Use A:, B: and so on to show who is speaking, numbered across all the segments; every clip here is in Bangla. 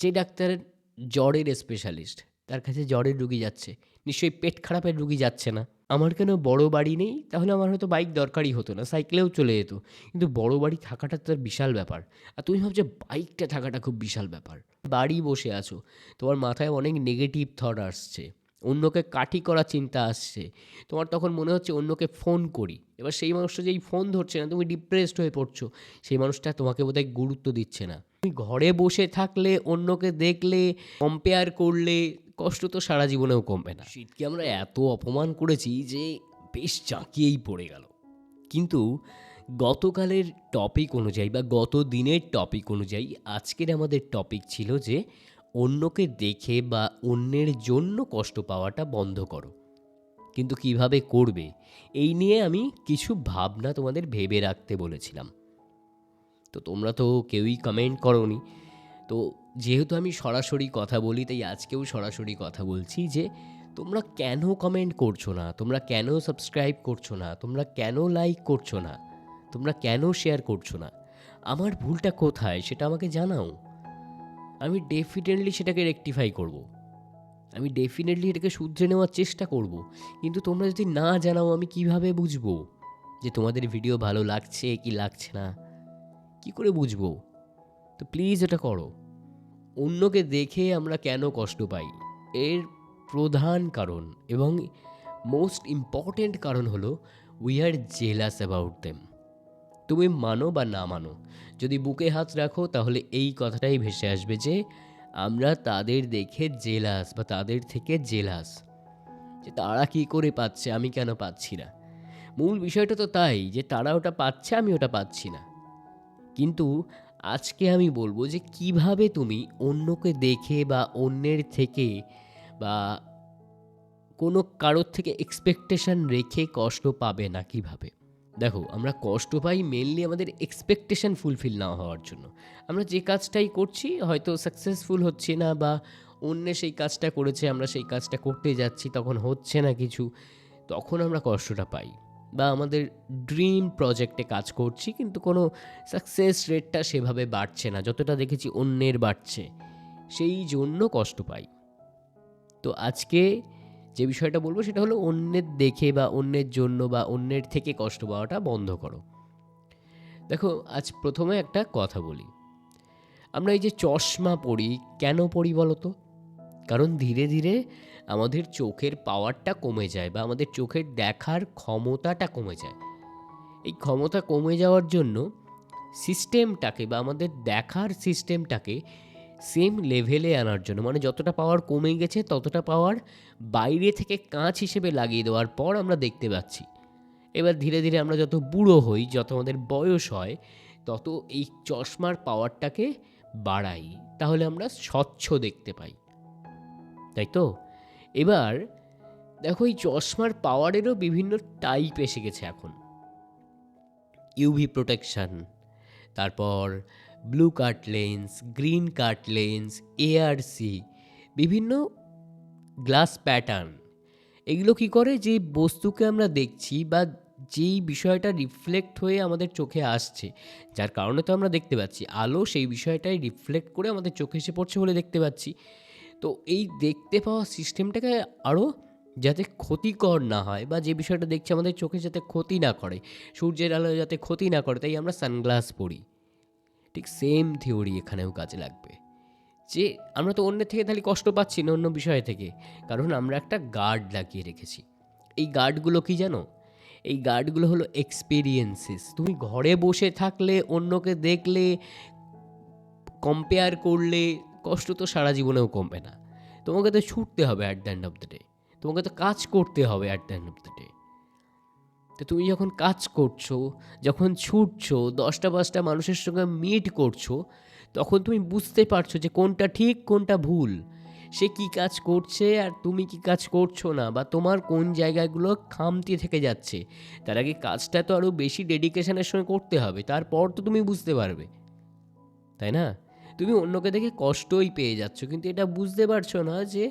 A: যে ডাক্তার জ্বরের স্পেশালিস্ট তার কাছে জ্বরের রুগী যাচ্ছে, নিশ্চয়ই পেট খারাপের রুগী যাচ্ছে না। আমার কেন বড় বাড়ি নেই? তাহলে আমার হয়তো বাইক দরকারই হতো না সাইকেলেও চলে যেত। কিন্তু বড় বাড়ি থাকাটা তার বিশাল ব্যাপার। আর তুমি ভাবছ বাইকটা থাকাটা খুব বিশাল ব্যাপার। বাড়ি বসে আছো, তোমার মাথায় অনেক নেগেটিভ থট আসছে, অন্যকে কাঠি করার চিন্তা আসছে, তোমার তখন মনে হচ্ছে অন্যকে ফোন করি। এবার সেই মানুষটা যেই ফোন ধরছে না, তুমি ডিপ্রেসড হয়ে পড়ছো, সেই মানুষটা তোমাকে বোধহয় গুরুত্ব দিচ্ছে না। ঘরে বসে থাকলে, অন্যকে দেখলে কম্পেয়ার করলে, কষ্ট তো সারা জীবনেও কমবে না। শীতকে আমরা এত অপমান করেছি যে বেশ চাকিয়েই পড়ে গেল। কিন্তু গতকালের টপিক অনুযায়ী বা গত দিনের টপিক অনুযায়ী আজকের আমাদের টপিক ছিল যে অন্যকে দেখে বা অন্যের জন্য কষ্ট পাওয়াটা বন্ধ করো। কিন্তু কীভাবে করবে? এই নিয়ে আমি কিছু ভাবনা তোমাদের ভেবে রাখতে বলেছিলাম। তো তোমরা তো কেউই কমেন্ট করনি। তো যেহেতু আমি সরাসরি কথা বলি, তাই আজকেও সরাসরি কথা বলছি যে, তোমরা কেন কমেন্ট করছ না? তোমরা কেন সাবস্ক্রাইব করছ না? তোমরা কেন লাইক করছ না? তোমরা কেন শেয়ার করছ না? আমার ভুলটা কোথায় সেটা আমাকে জানাও। আমি ডেফিনেটলি সেটাকে রেকটিফাই করব। আমি ডেফিনেটলি এটাকে শুধরে নেওয়ার চেষ্টা করব। কিন্তু তোমরা যদি না জানাও, আমি কীভাবে বুঝব যে তোমাদের ভিডিও ভালো লাগছে কি লাগছে না? কি করে বুঝব? তো প্লিজ এটা করো। অন্যকে দেখে আমরা কেন কষ্ট পাই? এর প্রধান কারণ এবং মোস্ট ইম্পর্ট্যান্ট কারণ হলো we are jealous about them তুমি মানো বা না মানো, যদি বুকে হাত রাখো তাহলে এই কথাটাই ভেসে আসবে যে, আমরা তাদের দেখে জেলাস বা তাদের থেকে জেলাস যে তারা কি করে পাচ্ছে, আমি কেন পাচ্ছি না? মূল বিষয়টা তো তাই যে তারা ওটা পাচ্ছে, আমি ওটা পাচ্ছি না। কিন্তু আজকে আমি বলব যে কীভাবে তুমি অন্যকে দেখে বা অন্যের থেকে বা কোনো কারোর থেকে এক্সপেকটেশন রেখে কষ্ট পাবে না কীভাবে? দেখো, আমরা কষ্ট পাই মেনলি আমাদের এক্সপেকটেশন ফুলফিল না হওয়ার জন্য। আমরা যে কাজটাই করছি হয়তো সাকসেসফুল হচ্ছে না বা অন্য সেই কাজটা করেছে, আমরা সেই কাজটা করতে যাচ্ছি, তখন হচ্ছে না কিছু, তখন আমরা কষ্টটা পাই। বা আমাদের ড্রিম প্রজেক্টে কাজ করছি, কিন্তু কোনো সাকসেস রেটটা সেভাবে বাড়ছে না, যতটা দেখেছি অন্যের বাড়ছে, সেই জন্য কষ্ট পাই। তো আজকে যে বিষয়টা বলব সেটা হলো অন্যের দেখে বা অন্যের জন্য বা অন্যের থেকে কষ্ট পাওয়াটা বন্ধ করো। দেখো, আজ প্রথমে একটা কথা বলি। আমরা এই যে চশমা পরি, কেন পরি বলো তো কারণ ধীরে ধীরে আমাদের চোখের পাওয়ারটা কমে যায় বা আমাদের চোখের দেখার ক্ষমতাটা কমে যায়। এই ক্ষমতা কমে যাওয়ার জন্য সিস্টেমটাকে বা আমাদের দেখার সিস্টেমটাকে সেম লেভেলে আনার জন্য মানে যতটা পাওয়ার কমে গেছে ততটা পাওয়ার বাইরে থেকে কাঁচ হিসেবে লাগিয়ে দেওয়ার পর আমরা দেখতে পাচ্ছি। এবার ধীরে ধীরে আমরা যত বুড়ো হই, যত আমাদের বয়স হয়, তত এই চশমার পাওয়ারটাকে বাড়াই। তাহলে আমরা স্বচ্ছ দেখতে পাই। তাই তো? এবার দেখো এই চশমার পাওয়ারেরও বিভিন্ন টাইপ এসে গেছে এখন। ইউভি প্রোটেকশন তারপর blue cut lens green cut lens ARC বিভিন্ন গ্লাস প্যাটার্ন এগুলো কি করে? যে বস্তুকে আমরা দেখছি বা যেই বিষয়টা রিফ্লেক্ট হয়ে আমাদের চোখে আসছে, যার কারণে তো আমরা দেখতে পাচ্ছি। আলো সেই বিষয়টাই রিফ্লেক্ট করে আমাদের চোখে এসে পড়ছে বলে দেখতে পাচ্ছি। তো এই দেখতে পাওয়া সিস্টেমটাকে আরও যাতে ক্ষতিকর না হয় বা যে বিষয়টা দেখছি আমাদের চোখে যাতে ক্ষতি না করে, সূর্যের আলো যাতে ক্ষতি না করে, তাই আমরা সানগ্লাস পরি। ঠিক সেম থিওরি এখানেও কাজে লাগবে। যে আমরা তো অন্যের থেকে তাহলে কষ্ট পাচ্ছি না অন্য বিষয় থেকে। কারণ আমরা একটা গার্ড লাগিয়ে রেখেছি। এই গার্ডগুলো কি জানো? এই গার্ডগুলো হলো এক্সপিরিয়েন্সেস তুমি ঘরে বসে থাকলে, অন্যকে দেখলে কম্পেয়ার করলে কষ্ট তো সারা জীবনেও কমবে না। তোমাকে তো ছুটতে হবে at the end of the day তোমাকে তো কাজ করতে হবে at the end of the day তো তুমি যখন কাজ করছ, যখন ছুটছো, দশটা পাঁচটা মানুষের সঙ্গে মিট করছ, তখন তুমি বুঝতে পারছ যে কোনটা ঠিক, কোনটা ভুল। সে কি কাজ করছে আর তুমি কি কাজ করছ না বা তোমার কোন জায়গাগুলো খামতি থেকে যাচ্ছে। তার আগে কাজটা তো আরও বেশি ডেডিকেশনের সঙ্গে করতে হবে, তারপর তো তুমি বুঝতে পারবে। তাই না? তুমি অন্যকে দেখে কষ্টই পেয়ে যাচ্ছ, কিন্তু এটা বুঝতে পারছ না যে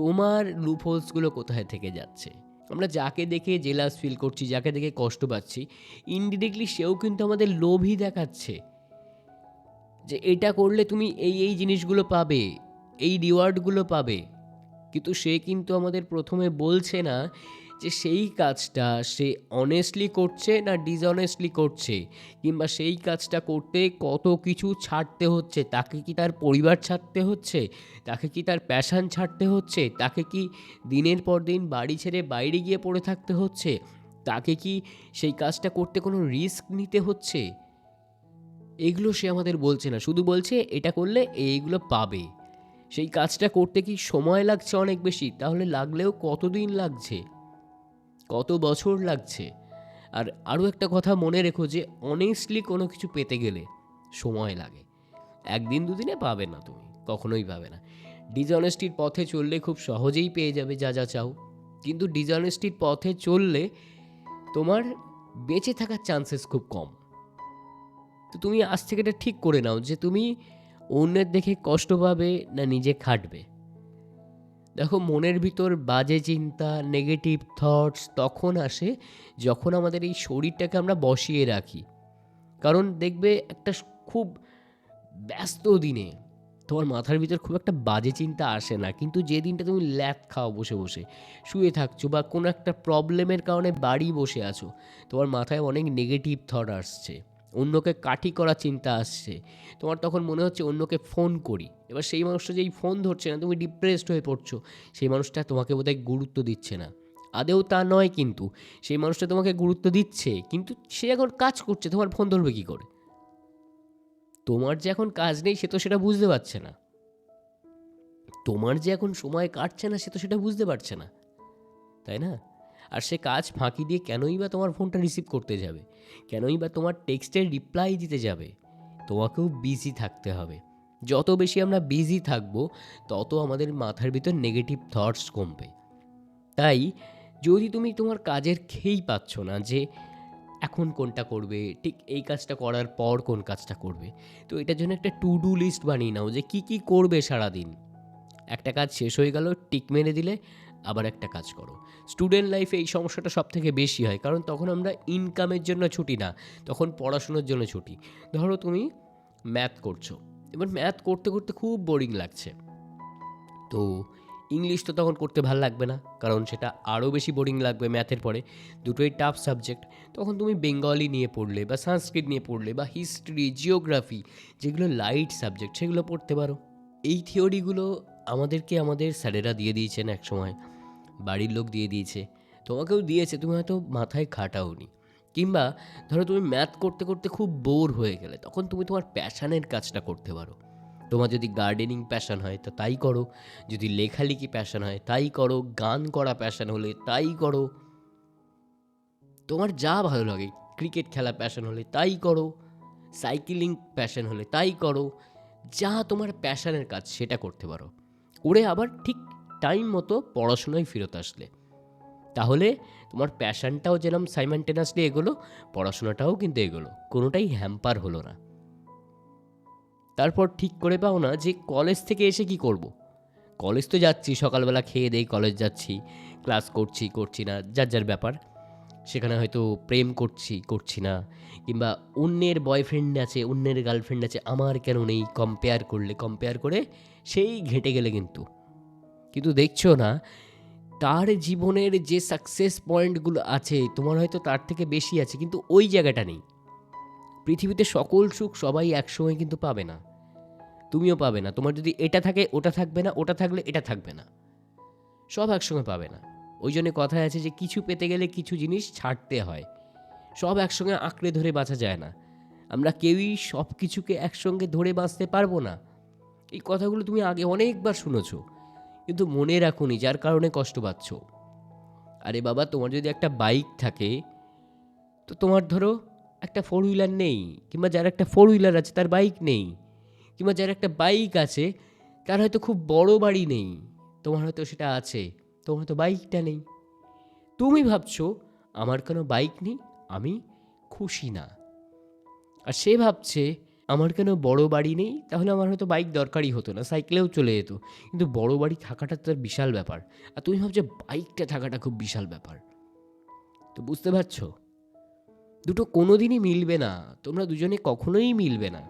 A: তোমার লুপহোলসগুলো কোথায় থেকে যাচ্ছে। আমরা যাকে দেখে জেলাস ফিল করছি, যাকে দেখে কষ্ট পাচ্ছি ইনডিরেক্টলি সেও কিন্তু আমাদের লোভই দেখাচ্ছে যে এটা করলে তুমি এই এই জিনিসগুলো পাবে, এই রিওয়ার্ডগুলো পাবে। কিন্তু সে কিন্তু আমাদের প্রথমে বলছে না যে সেই কাজটা সে অনেস্টলি করছে না ডিসঅনেস্টলি করছে? কিংবা সেই কাজটা করতে কত কিছু ছাড়তে হচ্ছে? তাকে কি তার পরিবার ছাড়তে হচ্ছে? তাকে কি তার প্যাশান ছাড়তে হচ্ছে? তাকে কি দিনের পর দিন বাড়ি ছেড়ে বাইরে গিয়ে পড়ে থাকতে হচ্ছে? তাকে কি সেই কাজটা করতে কোনো রিস্ক নিতে হচ্ছে? এগুলো সে আমাদের বলছে না। শুধু বলছে, এটা করলে এইগুলো পাবে। সেই কাজটা করতে কি সময় লাগছে অনেক বেশি? তাহলে লাগলেও কতদিন লাগছে? কত বছর লাগছে। আর আরও একটা কথা মনে রেখো যে অনেস্টলি কোনো কিছু পেতে গেলে সময় লাগে। একদিন দুদিনে পাবে না তুমি, কখনোই পাবে না। ডিসঅনেস্টির পথে চললে খুব সহজেই পেয়ে যাবে যা যা চাও। কিন্তু ডিসঅনেস্টির পথে চললে তোমার বেঁচে থাকার চান্সেস খুব কম। তো তুমি আজ থেকে এটা ঠিক করে নাও যে, তুমি অন্যের দেখে কষ্ট পাবে না নিজে খাটবে। দেখো মনের ভিতর বাজে চিন্তা নেগেটিভ থটস তখন আসে যখন আমাদের এই শরীরটাকে আমরা বসিয়ে রাখি। কারণ দেখবে একটা খুব ব্যস্ত দিনে তোমার মাথার ভিতর খুব একটা বাজে চিন্তা আসে না। কিন্তু যে দিনটা তুমি ল্যাদ খাও বসে বসে, শুয়ে থাকছো বা কোনো একটা প্রবলেমের কারণে বাড়ি বসে আছো, তোমার মাথায় অনেক নেগেটিভ থট আসছে। অন্যকে কাঠি করার চিন্তা আসছে। তোমার তখন মনে হচ্ছে অন্যকে ফোন করি। এবার সেই মানুষটা যেই ফোন ধরছে না, তুমি ডিপ্রেসড হয়ে পড়ছো। সেই মানুষটা তোমাকে বোধহয় গুরুত্ব দিচ্ছে না। আদেও তা নয় কিন্তু, সেই মানুষটা তোমাকে গুরুত্ব দিচ্ছে, কিন্তু সে এখন কাজ করছে, তোমার ফোন ধরবে কী করে? তোমার যে এখন কাজ নেই, সে তো সেটা বুঝতে পারছে না। তোমার যে এখন সময় কাটছে না, সে তো সেটা বুঝতে পারছে না। তাই না? আর সে কাজ ফাঁকি দিয়ে কেনই বা তোমার ফোনটা রিসিভ করতে যাবে? কেনই বা তোমার টেক্সটের রিপ্লাই দিতে যাবে? তোমাকেও বিজি থাকতে হবে। যত বেশি আমরা বিজি থাকব, তত আমাদের মাথার ভিতর নেগেটিভ থটস কমবে। তাই, যদি তুমি তোমার কাজের খেয়েই পাচ্ছ না যে, এখন কোনটা করবে, ঠিক এই কাজটা করার পর কোন কাজটা করবে, তো এটার জন্য একটা টু ডু লিস্ট বানিয়ে নাও যে কি কি করবে সারাদিন। একটা কাজ শেষ হয়ে গেল, টিক মেরে দিলে আবার একটা কাজ করো। স্টুডেন্ট লাইফে এই সমস্যাটা সব থেকে বেশি হয়, কারণ তখন আমরা ইনকামের জন্য ছুটি না, তখন পড়াশোনার জন্য ছুটি। ধরো তুমি ম্যাথ করছ, এবার ম্যাথ করতে করতে খুব বোরিং লাগছে। তো ইংলিশ তো তখন করতে ভালো লাগবে না, কারণ সেটা আরও বেশি বোরিং লাগবে ম্যাথের পরে। দুটোই টাফ সাবজেক্ট তখন তুমি বেঙ্গলি নিয়ে পড়লে বা সংস্কৃত নিয়ে পড়লে বা হিস্ট্রি জিওগ্রাফি যেগুলো লাইট সাবজেক্ট সেগুলো পড়তে পারো। এই থিওরিগুলো আমাদেরকে আমাদের স্যারেরা দিয়ে দিয়েছেন এক সময় বাড়ির লোক দিয়ে দিয়েছে। তোমাকেও দিয়েছে, তুমি হয়তো মাথায় খাটাওনি। কিংবা ধরো তুমি ম্যাথ করতে করতে খুব বোর হয়ে গেলে, তখন তুমি তোমার প্যাশানের কাজটা করতে পারো। তোমার যদি গার্ডেনিং প্যাশন হয়, তো তাই করো। যদি লেখালেখি প্যাশন হয়, তাই করো। গান করা প্যাশন হলে তাই করো। তোমার যা ভালো লাগে ক্রিকেট খেলা প্যাশন হলে তাই করো। সাইকেলিং প্যাশন হলে তাই করো। যা তোমার প্যাশনের কাজ, সেটা করতে পারো। করে আবার ঠিক টাইম মতো পড়াশোনায় ফেরত আসলে। তাহলে তোমার প্যাশনটাও যেরকম সাইমেন্টেনাসলি এগোলো, পড়াশোনাটাও কিন্তু এগোলো, কোনোটাই হ্যাম্পার হলো না। তারপর ঠিক করে পাও না যে কলেজ থেকে এসে কি করব। কলেজ তো যাচ্ছি, সকালবেলা খেয়ে দেই কলেজ যাচ্ছি ক্লাস করছি করছি না, যার যার ব্যাপার। সেখানে হয়তো প্রেম করছি করছি না, কিংবা অন্যের বয়ফ্রেন্ড আছে, অন্যের গার্লফ্রেন্ড আছে, আমার কেন নেই? কম্পেয়ার করলে কম্পেয়ার করে সেই ঘেঁটে গেলে কিন্তু। কিন্তু দেখছ না, তার জীবনের যে সাকসেস পয়েন্টগুলো আছে, তোমার হয়তো তার থেকে বেশি আছে, কিন্তু ওই জায়গাটা নেই। পৃথিবীতে সকল সুখ সবাই একসময় কিন্তু পাবে না। তুমিও পাবে না। তোমার যদি এটা থাকে, ওটা থাকবে না, ওটা থাকলে এটা থাকবে না। সব একসঙ্গে পাবে না। ওই জন্য কথায় আছে যে, কিছু পেতে গেলে কিছু জিনিস ছাড়তে হয়। সব একসঙ্গে আঁকড়ে ধরে বাঁচা যায় না। আমরা কেউই সব কিছুকে একসঙ্গে ধরে বাঁচতে পারব না। এই কথাগুলো তুমি আগে অনেকবার শুনেছ। কিন্তু মনে রাখুনি যার কারণে কষ্ট পাচ্ছ। আরে বাবা, তোমার যদি একটা বাইক থাকে, তো তোমার ধরো একটা ফোর হুইলার নেই, কিংবা যার একটা ফোর হুইলার আছে তার বাইক নেই, কিংবা যার একটা বাইক আছে তার হয়তো খুব বড় বাড়ি নেই, তোমার হয়তো সেটা আছে, তোমার হয়তো বাইকটা নেই। তুমি ভাবছ, আমার কোনো বাইক নেই, আমি খুশি না। আর সে ভাবছে আমার কেন বড় বাড়ি নেই? তাহলে আমার হয়তো বাইক দরকারই হতো না সাইকেলেও চলে যেত। কিন্তু বড় বাড়ি থাকাটা তার বিশাল ব্যাপার। আর তুমি ভাবছ বাইকটা থাকাটা খুব বিশাল ব্যাপার। তো বুঝতে পারছ? দুটো কোনো দিনই মিলবে না। তোমরা দুজনে কখনোই মিলবে না।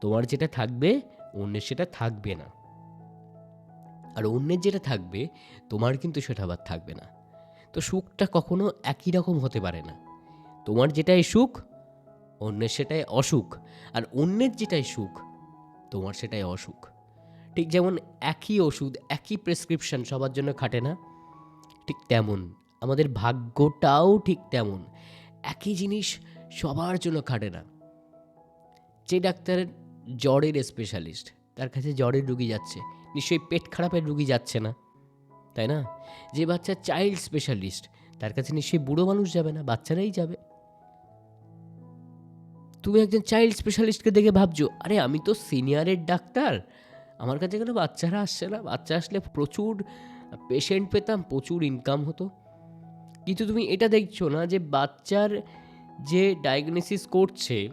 A: তোমার যেটা থাকবে, অন্যের সেটা থাকবে না। আর অন্যের যেটা থাকবে, তোমার কিন্তু সেটা আবার থাকবে না। তো সুখটা কখনো একই রকম হতে পারে না। তোমার যেটাই সুখ অন্যের সেটাই অসুখ আর অন্যের যেটাই সুখ, তোমার সেটাই অসুখ। ঠিক যেমন একই ওষুধ, একই প্রেসক্রিপশন সবার জন্য খাটে না? ঠিক তেমন, আমাদের ভাগ্যটাও ঠিক তেমন, একই জিনিস সবার জন্য খাটে না। যে ডাক্তার জ্বরের স্পেশালিস্ট তার কাছে জ্বরের রুগী যাচ্ছে, নিশ্চয়ই পেট খারাপের রুগী যাচ্ছে না, তাই না? যে বাচ্চা চাইল্ড স্পেশালিস্ট তার কাছে নিশ্চয়ই বুড়ো মানুষ যাবে না, বাচ্চারাই যাবে। তুমি একজন চাইল্ড স্পেশালিস্টকে দেখে ভাবছ, আরে, আমি তো সিনিয়রের ডাক্তার। আমার কাছে কেন বাচ্চারা আসছে না? বাচ্চা আসলে প্রচুর পেশেন্ট পেতাম, প্রচুর ইনকাম হতো। কিন্তু তুমি এটা দেখছ না যে বাচ্চার যে ডায়াগনোসিস করছে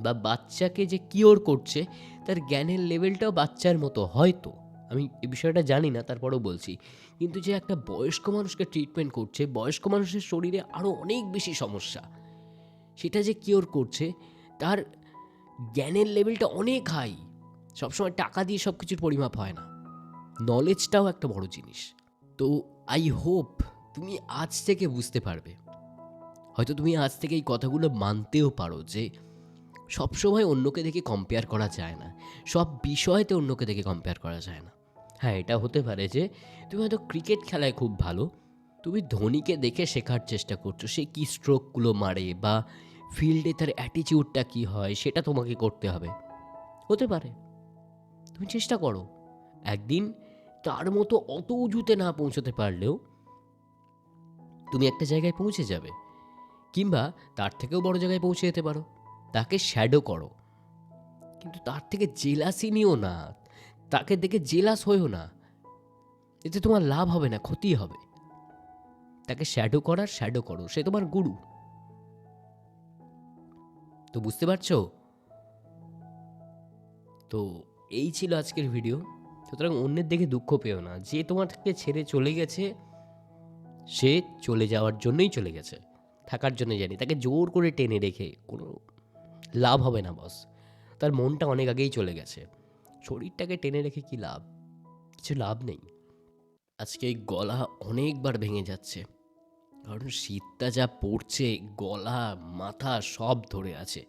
A: বা বাচ্চাকে যে কিওর করছে, তার জ্ঞানের লেভেলটাও বাচ্চার মতো, হয়তো। আমি এই বিষয়টা জানি না, তারপরেও বলছি। কিন্তু যে একটা বয়স্ক মানুষকে ট্রিটমেন্ট করছে, বয়স্ক মানুষের শরীরে আরও অনেক বেশি সমস্যা। সেটা যে কিওর করছে, তার জ্ঞানের লেভেলটা অনেক হাই সবসময় টাকা দিয়ে সব কিছুর পরিমাপ হয় না। নলেজটাও একটা বড় জিনিস। তো আই হোপ তুমি আজ থেকে বুঝতে পারবে। হয়তো তুমি আজ থেকে এই কথাগুলো মানতেও পারো যে সবসময় অন্যকে দেখে কম্পেয়ার করা যায় না। সব বিষয়তে অন্যকে দেখে কম্পেয়ার করা যায় না। হ্যাঁ এটা হতে পারে যে তুমি হয়তো ক্রিকেট খেলায় খুব ভালো। তুমি ধোনিকে দেখে শেখার চেষ্টা করছ, সে কী স্ট্রোকগুলো মারে বা ফিল্ডে তার অ্যাটিচিউডটা কী হয়, সেটা তোমাকে করতে হবে। হতে পারে। তুমি চেষ্টা করো। একদিন তার মতো অত উঁচুতে না পৌঁছতে পারলেও তুমি একটা জায়গায় পৌঁছে যাবে। কিংবা তার থেকেও বড় জায়গায় পৌঁছে যেতে পারো। তাকে শ্যাডো করো। কিন্তু তার থেকে জেলাসি নিও না। তাকে দেখে জেলাস হয়েও না। এতে তোমার লাভ হবে না, ক্ষতি হবে। তাকে শ্যাডো করার শ্যাডো করো। সে তোমার গুরু। তো বুঝতে পারছ? তো এই ছিল আজকের ভিডিও সুতরাং অন্যের দেখে দুঃখ পেও না। যে তোমাকে ছেড়ে চলে গেছে, সে চলে যাওয়ার জন্যই চলে গেছে। থাকার জন্য জানি। তাকে জোর করে টেনে রেখে কোনো লাভ হবে না বস তার মনটা অনেক আগেই চলে গেছে। শরীরটাকে টেনে রেখে কি লাভ? কিছু লাভ নেই। আজকে গলা অনেকবার ভেঙে যাচ্ছে। কারণ শীতটা যা পড়ছে, গলা, মাথা সব ধরে আছে।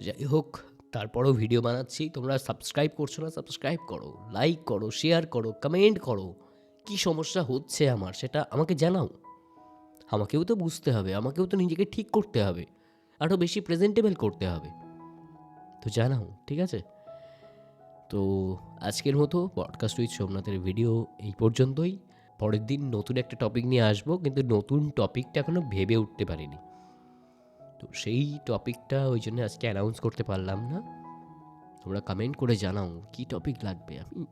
A: যাই হোক, তারপরও ভিডিও বানাচ্ছি। তোমরা সাবস্ক্রাইব করছ না সাবস্ক্রাইব করো লাইক করো শেয়ার করো কমেন্ট করো। কি সমস্যা হচ্ছে আমার সেটা আমাকে জানাও। আমাকেও তো বুঝতে হবে, আমাকেও তো নিজেকে ঠিক করতে হবে আরও বেশি প্রেজেন্টেবল করতে হবে। তো জানাও, ঠিক আছে? তো আজকের মতো পডকাস্ট উইথ সোমনাথের ভিডিও এই পর্যন্তই। পরের দিন নতুন একটা টপিক নিয়ে আসব, কিন্তু নতুন টপিকটা এখনও ভেবে উঠতে পারিনি। তো সেই টপিকটা ওই জন্য আজকে অ্যানাউন্স করতে পারলাম না। তোমরা কমেন্ট করে জানাও, কী টপিক লাগবে? আমি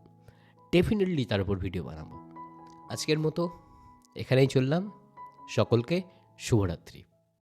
A: ডেফিনেটলি তার উপর ভিডিও বানাবো। আজকের মতো এখানেই চললাম। সকলকে শুভরাত্রি।